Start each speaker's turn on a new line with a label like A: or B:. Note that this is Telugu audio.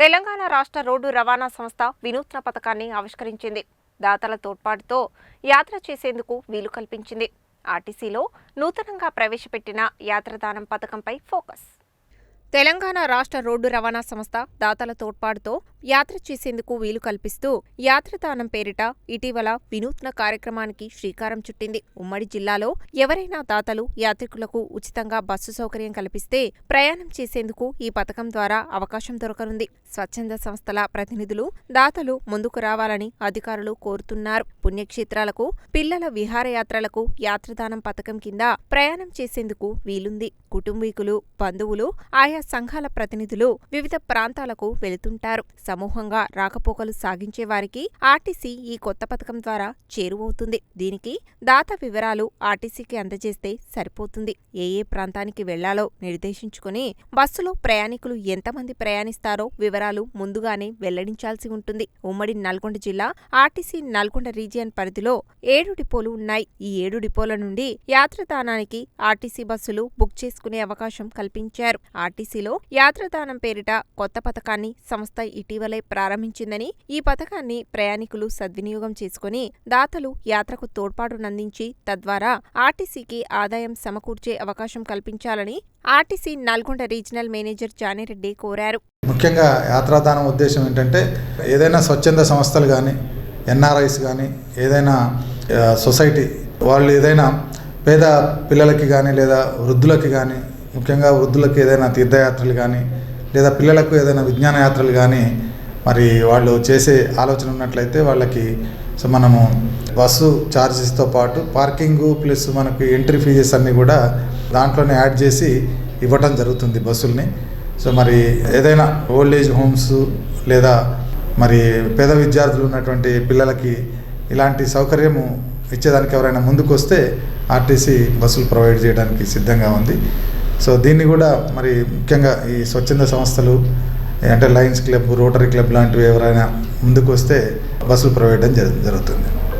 A: తెలంగాణ రాష్ట్ర రోడ్డు రవాణా సంస్థ వినూత్న పథకాన్ని ఆవిష్కరించింది. దాతల తోడ్పాటుతో యాత్ర చేసేందుకు వీలు కల్పించింది. ఆర్టీసీలో నూతనంగా ప్రవేశపెట్టిన యాత్రదానం పథకంపై ఫోకస్. తెలంగాణ రాష్ట్ర రోడ్డు రవాణా సంస్థ దాతల తోడ్పాటుతో యాత్ర చేసేందుకు వీలు కల్పిస్తూ యాత్రదానం పేరిట ఇటీవల వినూత్న కార్యక్రమానికి శ్రీకారం చుట్టింది. ఉమ్మడి జిల్లాలో ఎవరైనా దాతలు యాత్రికులకు ఉచితంగా బస్సు సౌకర్యం కల్పిస్తే ప్రయాణం చేసేందుకు ఈ పథకం ద్వారా అవకాశం దొరకనుంది. స్వచ్ఛంద సంస్థల ప్రతినిధులు దాతలు ముందుకు రావాలని అధికారులు కోరుతున్నారు. పుణ్యక్షేత్రాలకు పిల్లల విహారయాత్రలకు యాత్రదానం పథకం కింద ప్రయాణం చేసేందుకు వీలుంది. కుటుంబీకులు బంధువులు ఆయా సంఘాల ప్రతినిధులు వివిధ ప్రాంతాలకు వెళుతుంటారు. సమూహంగా రాకపోకలు సాగించే వారికి ఆర్టీసీ ఈ కొత్త పథకం ద్వారా చేరువవుతుంది. దీనికి దాత వివరాలు ఆర్టీసీకి అందజేస్తే సరిపోతుంది. ఏ ఏ ప్రాంతానికి వెళ్ళాలో నిర్దేశించుకుని బస్సులో ప్రయాణికులు ఎంతమంది ప్రయాణిస్తారో వివరాలు ముందుగానే వెల్లడించాల్సి ఉంటుంది. ఉమ్మడి నల్గొండ జిల్లా ఆర్టీసీ నల్గొండ రీజియన్ పరిధిలో ఏడు డిపోలు ఉన్నాయి. ఈ ఏడు డిపోల నుండి యాత్రదానానికి ఆర్టీసీ బస్సులు బుక్ చేసుకునే అవకాశం కల్పించారు. ఆర్టీసీలో యాత్రదానం పేరిట కొత్త పథకాన్ని సంస్థ ఇటీవల ప్రారంభించిందని ఈ పథకాన్ని ప్రయాణికులు సద్వినియోగం చేసుకుని దాతలు యాత్రకు తోడ్పాటునందించి తద్వారా ఆర్టీసీకి ఆదాయం సమకూర్చే అవకాశం కల్పించాలని RTC Nalgonda regional manager Janireddy కోరారు.
B: ముఖ్యంగా యాత్రాదానం ఉద్దేశం ఏంటంటే ఏదైనా స్వచ్ఛంద సంస్థలు కానీ ఎన్ఆర్ఐస్ కానీ ఏదైనా సొసైటీ వాళ్ళు ఏదైనా పేద పిల్లలకి కానీ లేదా వృద్ధులకి కానీ ముఖ్యంగా వృద్ధులకి ఏదైనా తీర్థయాత్రలు కానీ లేదా పిల్లలకు ఏదైనా విజ్ఞాన యాత్రలు కానీ మరి వాళ్ళు చేసే ఆలోచన ఉన్నట్లయితే వాళ్ళకి సో మనము బస్సు ఛార్జెస్తో పాటు పార్కింగు ప్లస్ మనకి ఎంట్రీ ఫీజెస్ అన్నీ కూడా దాంట్లోనే యాడ్ చేసి ఇవ్వటం జరుగుతుంది బస్సుల్ని. సో మరి ఏదైనా ఓల్డ్ ఏజ్ హోమ్స్ లేదా మరి పేద విద్యార్థులు ఉన్నటువంటి పిల్లలకి ఇలాంటి సౌకర్యము ఇచ్చేదానికి ఎవరైనా ముందుకు వస్తే ఆర్టీసీ బస్సులు ప్రొవైడ్ చేయడానికి సిద్ధంగా ఉంది. సో దీన్ని కూడా మరి ముఖ్యంగా ఈ స్వచ్ఛంద సంస్థలు అంటే లయన్స్ క్లబ్ రోటరీ క్లబ్ లాంటివి ఎవరైనా ముందుకు వస్తే బస్సులు ప్రొవైడ్ జరుగుతుంది.